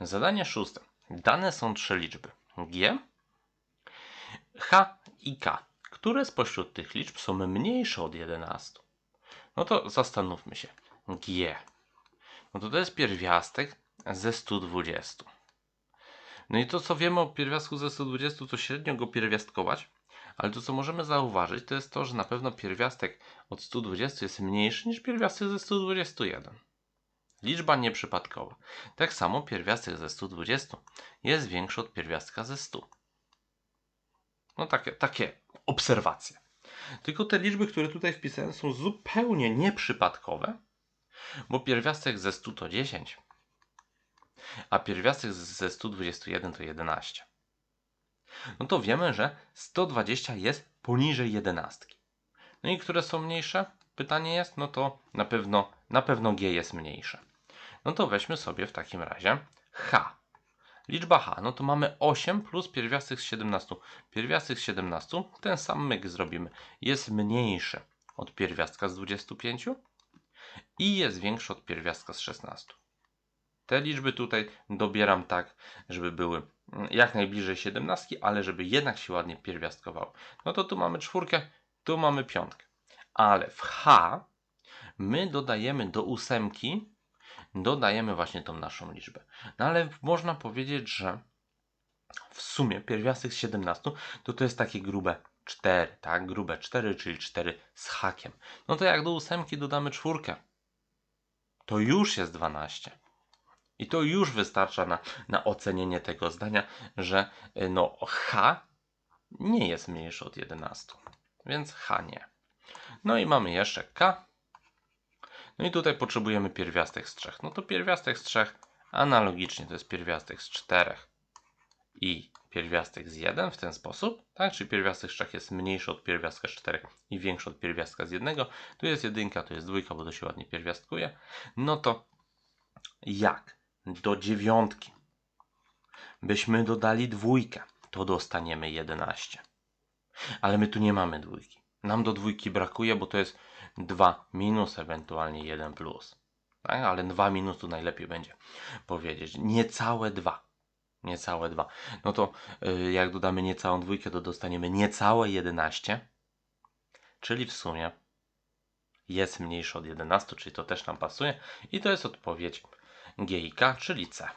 Zadanie szóste. Dane są trzy liczby. G, H i K. Które spośród tych liczb są mniejsze od 11? No to zastanówmy się. G. No to to jest pierwiastek ze 120. No i to co wiemy o pierwiastku ze 120 to średnio go pierwiastkować. Ale to co możemy zauważyć to jest to, że na pewno pierwiastek od 120 jest mniejszy niż pierwiastek ze 121. Liczba nieprzypadkowa. Tak samo pierwiastek ze 120 jest większy od pierwiastka ze 100. No takie, takie obserwacje. Tylko te liczby, które tutaj wpisałem są zupełnie nieprzypadkowe, bo pierwiastek ze 100 to 10, a pierwiastek ze 121 to 11. No to wiemy, że 120 jest poniżej 11. No i które są mniejsze? Pytanie jest, no to na pewno, na pewno G jest mniejsze. No to weźmy sobie w takim razie H. Liczba H, no to mamy 8 plus pierwiastek z 17. Pierwiastek z 17, ten sam myk zrobimy, jest mniejszy od pierwiastka z 25 i jest większy od pierwiastka z 16. Te liczby tutaj dobieram tak, żeby były mm, jak najbliżej 17, ale żeby jednak się ładnie pierwiastkowały. No to tu mamy czwórkę, tu mamy piątkę. Ale w H my dodajemy do ósemki, dodajemy właśnie tą naszą liczbę. No ale można powiedzieć, że w sumie pierwiastek z 17 to to jest takie grube 4, tak? Grube 4, czyli 4 z hakiem. No to jak do ósemki dodamy czwórkę, to już jest 12. I to już wystarcza na, na ocenienie tego zdania, że y, no H nie jest mniejszy od 11. Więc H nie. No i mamy jeszcze K. No i tutaj potrzebujemy pierwiastek z 3. No to pierwiastek z 3 analogicznie to jest pierwiastek z 4 i pierwiastek z 1 w ten sposób, tak? Czyli pierwiastek z 3 jest mniejszy od pierwiastka z 4 i większy od pierwiastka z 1. Tu jest jedynka, tu jest dwójka, bo to się ładnie pierwiastkuje. No to jak do dziewiątki byśmy dodali dwójkę, to dostaniemy 11. Ale my tu nie mamy dwójki. Nam do dwójki brakuje, bo to jest 2 minus, ewentualnie 1 plus. Tak? Ale 2 minus tu najlepiej będzie powiedzieć. Niecałe 2. Niecałe 2. No to yy, jak dodamy niecałą dwójkę, to dostaniemy niecałe 11. Czyli w sumie jest mniejszy od 11, czyli to też nam pasuje. I to jest odpowiedź G i K, czyli C.